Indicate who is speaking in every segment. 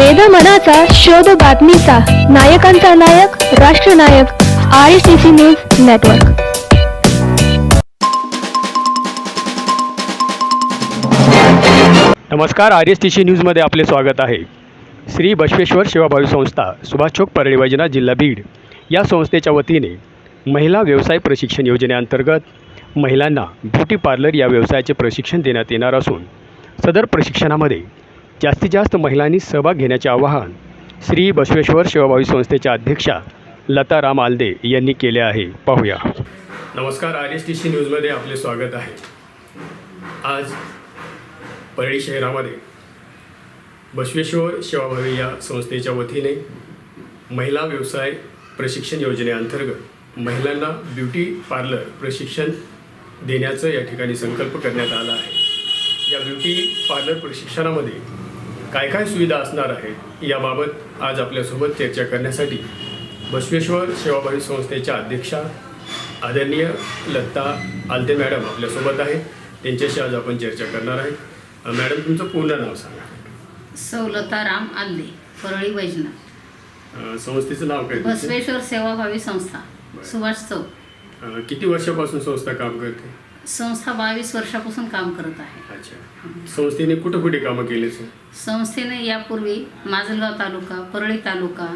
Speaker 1: वेद मनाचा शोध बातमीचा. नायकांचा नायक राष्ट्रनायक I C C news network
Speaker 2: नमस्कार आर एस टी सी न्यूजमध्ये आपले स्वागत आहे. श्री बसवेश्वर सेवाभावी संस्था सुभाष चौक परळी वैजनाथ जिल्हा बीड या संस्थेच्या वतीने महिला व्यवसाय प्रशिक्षण योजनेअंतर्गत महिलांना ब्युटी पार्लर या व्यवसायाचे प्रशिक्षण देण्यात येणार असून सदर प्रशिक्षणामध्ये जास्तीत जास्त महिलांनी सहभाग घेण्याचे आवाहन श्री बसवेश्वर सेवाभावी संस्थेच्या अध्यक्षा लता राम आलदे यांनी केले आहे. पाहूया. नमस्कार आर एस टी सी न्यूजमध्ये आपले स्वागत आहे. आज परळी शहरामध्ये बसवेश्वर सेवाभावी या संस्थेच्या वतीने महिला व्यवसाय प्रशिक्षण योजनेअंतर्गत महिलांना ब्युटी पार्लर प्रशिक्षण देण्याचं या ठिकाणी संकल्प करण्यात आला आहे. या ब्युटी पार्लर प्रशिक्षणामध्ये काय काय सुविधा असणार आहेत याबाबत आज आपल्यासोबत चर्चा करण्यासाठी बसवेश्वर सेवाभावी संस्थेच्या अध्यक्षा आदरणीय लत्ता आलते मॅडम आपल्यासोबत आहे त्यांच्याशी आज आपण चर्चा करणार आहे मॅडम तुमचं पूर्ण नाव सांगा.
Speaker 3: सवलता राम आल्ले परळी वैजनाथ.
Speaker 2: संस्थेचं नाव काय?
Speaker 3: बसवेश्वर सेवाभावी संस्था. सुभाष चौक.
Speaker 2: किती वर्षापासून संस्था काम करते?
Speaker 3: संस्था बावीस वर्षापासून काम करत आहे.
Speaker 2: अच्छा. संस्थेने कुठं कुठे कामं केली
Speaker 3: संस्थेने यापूर्वी माजलगाव तालुका परळी तालुका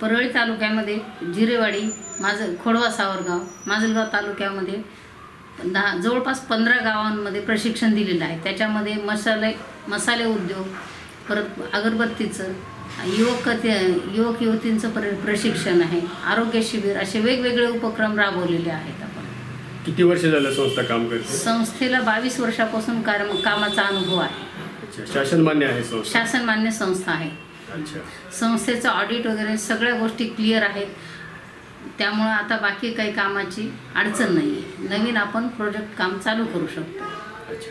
Speaker 3: परळी तालुक्यामध्ये जिरेवाडी माज खोडवा सावरगाव माजलगाव तालुक्यामध्ये दहा जवळपास पंधरा गावांमध्ये प्रशिक्षण दिलेलं आहे. त्याच्यामध्ये मसाले मसाले उद्योग परत अगरबत्तीचं युवक युवक युवतींचं प्र प्रशिक्षण आहे आरोग्य शिबिर असे वेगवेगळे उपक्रम राबवलेले आहेत.
Speaker 2: किती वर्ष झालं संस्था काम करते?
Speaker 3: संस्थेला बावीस वर्षापासून काम कामाचा अनुभव आहे.
Speaker 2: अच्छा शासन मान्य आहे संस्था?
Speaker 3: शासन मान्य संस्था आहे.
Speaker 2: अच्छा.
Speaker 3: संस्थेचं ऑडिट वगैरे सगळ्या गोष्टी क्लिअर आहेत. त्यामुळं आता बाकी काही कामाची अडचण नाही आहे नवीन आपण प्रोजेक्ट काम चालू करू शकतो.
Speaker 2: अच्छा.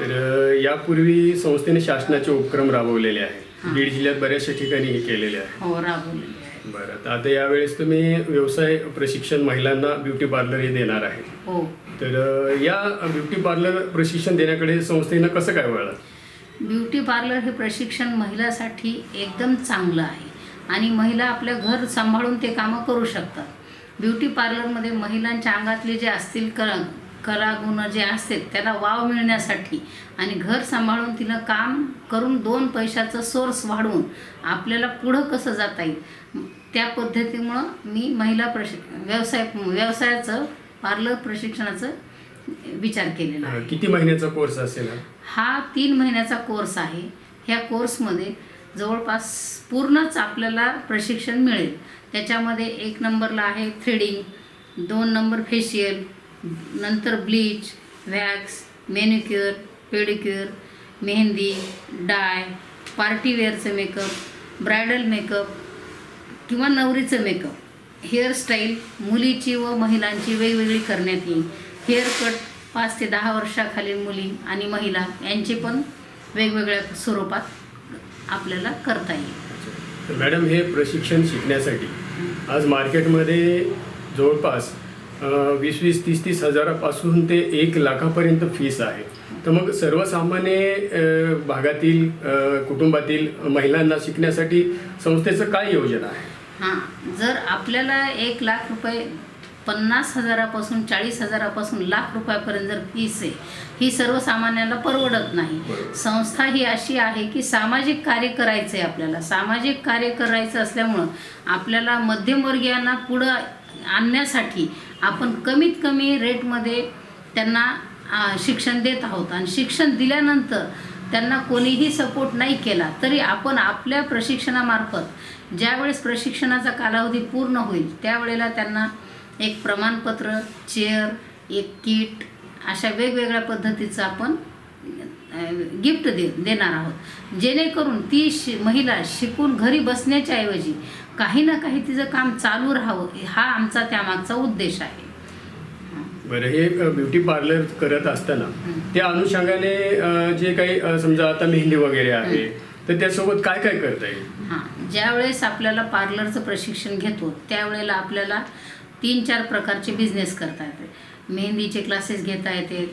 Speaker 2: तर अ, यापूर्वी संस्थेने शासनाचे उपक्रम राबवलेले आहेत. बीड जिल्ह्यात बऱ्याचशा ठिकाणी हे केलेले आहे
Speaker 3: हो राबवलेली आहे
Speaker 2: बरं तर आता यावेळेस तुम्ही व्यवसाय प्रशिक्षण महिलांना ब्युटी पार्लर हे देणार आहे.
Speaker 3: हो.
Speaker 2: तर या ब्युटी पार्लर प्रशिक्षण देण्याकडे संस्थेनं कसं काय वळलं?
Speaker 3: ब्युटी पार्लर हे प्रशिक्षण महिलासाठी एकदम चांगलं आहे आणि महिला आपल्या घर सांभाळून ते कामं करू शकतात. ब्युटी पार्लरमध्ये महिलांच्या अंगातले जे असतील क कलागुण जे असतील त्याला वाव मिळण्यासाठी आणि घर सांभाळून तिनं काम करून दोन पैशाचं सोर्स वाढवून आपल्याला पुढं कसं जाता येईल? त्या पद्धतीमुळं मी महिला प्रशि व्यवसाय व्यवसायाचं पार्लर प्रशिक्षणाचं विचार केलेला आहे.
Speaker 2: किती महिन्याचा कोर्स असेल हा?
Speaker 3: हा तीन महिन्याचा कोर्स आहे. ह्या कोर्समध्ये जवळपास पूर्णच आपल्याला प्रशिक्षण मिळेल. त्याच्यामध्ये एक नंबरला आहे थ्रेडिंग दोन नंबर फेशियल नंतर bleach wax manicure pedicure mehndi dye पार्टीवेअरचं makeup bridal makeup किंवा नवरीचं मेकअप. हेअरस्टाईल मुलीची व महिलांची वेगवेगळी करण्यात येईल. हेअर कट पाच ते दहा वर्षाखालील मुली आणि महिला यांचे पण वेगवेगळ्या स्वरूपात आपल्याला करता येईल.
Speaker 2: मॅडम हे प्रशिक्षण शिकण्यासाठी आज मार्केटमध्ये जवळपास वीस वीस तीस तीस हजारापासून ते एक लाखापर्यंत फीस आहे. तर मग सर्वसामान्य भागातील कुटुंबातील महिलांना शिकण्यासाठी संस्थेचं काय योजना आहे?
Speaker 3: हां जर आपल्याला एक लाख रुपये पन्नास हजारापासून चाळीस हजारापासून लाख रुपयापर्यंत जर फीस आहे ही सर्वसामान्याला परवडत नाही. संस्था ही अशी आहे की सामाजिक कार्य करायचं आहे आपल्याला. सामाजिक कार्य करायचं असल्यामुळं आपल्याला मध्यमवर्गीयांना पुढं आणण्यासाठी आपण कमीत कमी रेटमध्ये त्यांना शिक्षण देत आहोत. आणि शिक्षण दिल्यानंतर त्यांना कोणीही सपोर्ट नाही केला तरी आपण आपल्या प्रशिक्षणामार्फत ज्यावेळेस प्रशिक्षणाचा कालावधी पूर्ण होईल त्यावेळेला त्यांना एक प्रमाणपत्र चेअर एक किट अशा वेगवेगळ्या पद्धतीचं आपण गिफ्ट दे देणार आहोत. जेणेकरून ती शि महिला शिकून घरी बसण्याच्या ऐवजी काही ना काही तिचं काम चालू राहावं हा आमचा त्यामागचा उद्देश आहे.
Speaker 2: बरं हे ब्युटी पार्लर करत असताना त्या अनुषंगाने जे काही समजा आता मेहंदी वगैरे आहे तर त्यासोबत काय काय करता येईल?
Speaker 3: हां ज्यावेळेस आपल्याला पार्लरचं प्रशिक्षण घेतो त्यावेळेला आपल्याला तीन चार प्रकारचे बिझनेस करता येते. मेहंदीचे क्लासेस घेता येते.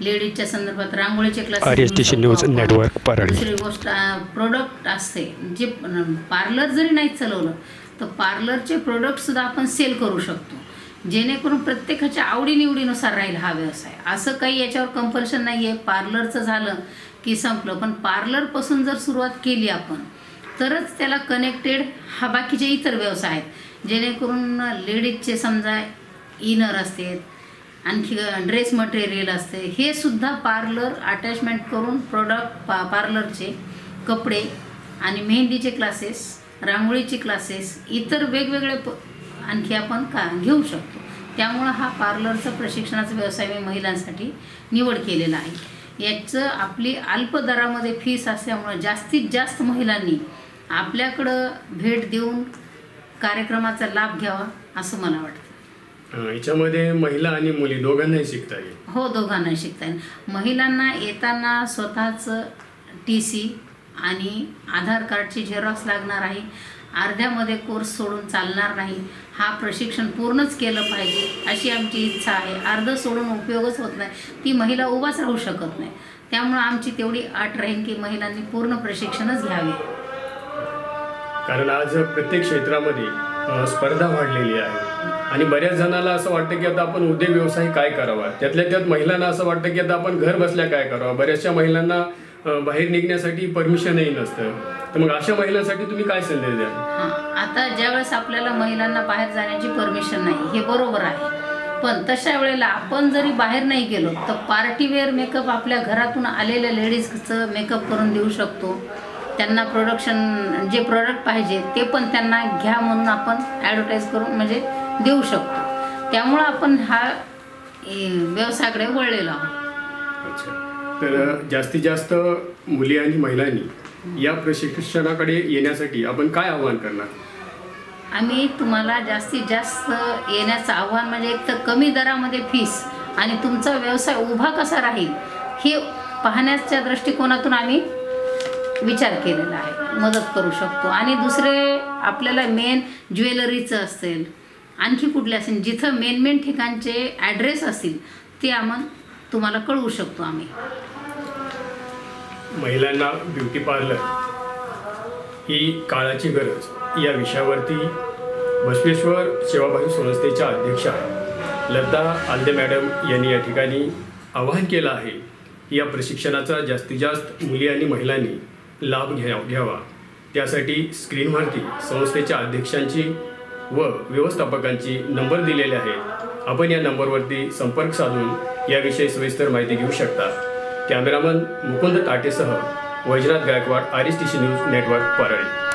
Speaker 3: लेडीजच्या संदर्भात रांगोळीचे क्लासेस
Speaker 2: न्यूज नेटवर्क परळी.
Speaker 3: दुसरी गोष्ट प्रोडक्ट असते. जे पार्लर जरी नाही चालवलं तर पार्लरचे प्रोडक्टसुद्धा आपण सेल करू शकतो. जेणेकरून प्रत्येकाच्या आवडीनिवडीनुसार राहील हा व्यवसाय. असं काही याच्यावर कंपल्शन नाही आहे पार्लरचं झालं की संपलं. पण पार्लरपासून जर सुरुवात केली आपण तरच त्याला कनेक्टेड हा बाकीचे इतर व्यवसाय आहेत. जेणेकरून लेडीजचे समजा इनर असते आणखी ड्रेस मटेरियल असते. हे सुद्धा पार्लर अटॅचमेंट करून प्रोडक्ट पा पार्लरचे कपडे आणि मेहंदीचे क्लासेस रांगोळीचे क्लासेस इतर वेगवेगळे प आणखी आपण का घेऊ शकतो. त्यामुळं हा पार्लरचा प्रशिक्षणाचा व्यवसाय मी महिलांसाठी निवड केलेला आहे. याचं आपली अल्प दरामध्ये फीस असल्यामुळं जास्तीत जास्त महिलांनी आपल्याकडं भेट देऊन कार्यक्रमाचा लाभ घ्यावा असं मला वाटतं.
Speaker 2: याच्यामध्ये महिला आणि मुली दोघांनाही शिकता येईल.
Speaker 3: हो दोघांना शिकता येईल. महिलांना येताना स्वतःचं टी सी आणि आधार कार्डची झेरॉक्स लागणार आहे. अर्ध्यामध्ये कोर्स सोडून चालणार नाही. हा प्रशिक्षण पूर्णच केलं पाहिजे अशी आमची इच्छा आहे. अर्ध सोडून उपयोगच होत नाही. ती महिला उभाच राहू शकत नाही. त्यामुळं आमची तेवढी अट राहील की महिलांनी पूर्ण प्रशिक्षणच घ्यावे.
Speaker 2: कारण आज प्रत्येक क्षेत्रामध्ये स्पर्धा वाढलेली आहे. आणि बऱ्याच जणांना असं वाटतं की आता आपण उद्योग व्यवसाय काय करावा? त्यातल्या त्यात महिलांना असं वाटतं की आता आपण घर बसल्या काय करावं? बऱ्याचशा महिलांना बाहेर निघण्यासाठी परमिशनही नसतं. तर मग अशा महिलांसाठी तुम्ही काय संदेश द्याल?
Speaker 3: आता ज्यावेळेस आपल्याला महिलांना बाहेर जाण्याची परमिशन नाही हे बरोबर आहे. पण तशा वेळेला आपण जरी बाहेर नाही गेलो तर पार्टीवेअर मेकअप आपल्या घरातून आलेल्या लेडीजचं मेकअप करून देऊ शकतो. त्यांना प्रोडक्शन जे प्रोडक्ट पाहिजे ते पण त्यांना घ्या म्हणून आपण ॲडव्हर्टाईज करून म्हणजे देऊ शकतो. त्यामुळं आपण हा व्यवसायाकडे वळलेलो आहोत.
Speaker 2: अच्छा. तर जास्तीत जास्त मुली आणि महिलांनी या प्रशिक्षणाकडे येण्यासाठी आपण काय आव्हान करणार?
Speaker 3: आम्ही तुम्हाला जास्तीत जास्त येण्याचं आव्हान म्हणजे एक तर कमी दरामध्ये फीस आणि तुमचा व्यवसाय उभा कसा राहील हे पाहण्याच्या दृष्टिकोनातून आम्ही विचार केलेला आहे. मदत करू शकतो. आणि दुसरे आपल्याला मेन ज्वेलरीचं असेल आणखी कुठले असेल जिथं मेन मेन ठिकाणचे ॲड्रेस असतील ते आम्हाला तुम्हाला कळवू शकतो आम्ही.
Speaker 2: महिलांना ब्युटी पार्लर ही काळाची गरज. या विषयावरती बसवेश्वर सेवाभावी संस्थेच्या अध्यक्षा लता आलदे मॅडम यांनी या ठिकाणी आवाहन केलं आहे की या प्रशिक्षणाचा जास्तीत जास्त मुली आणि महिलांनी लाभ घ्या घ्यावा. त्यासाठी स्क्रीनवरती संस्थेच्या अध्यक्षांची व व्यवस्थापकांची नंबर दिलेले आहेत. आपण या नंबरवरती संपर्क साधून याविषयी सविस्तर माहिती घेऊ शकता. Cameraman Mukund ताटेसह Vaijnath Gaikwad R S T C news network Parli.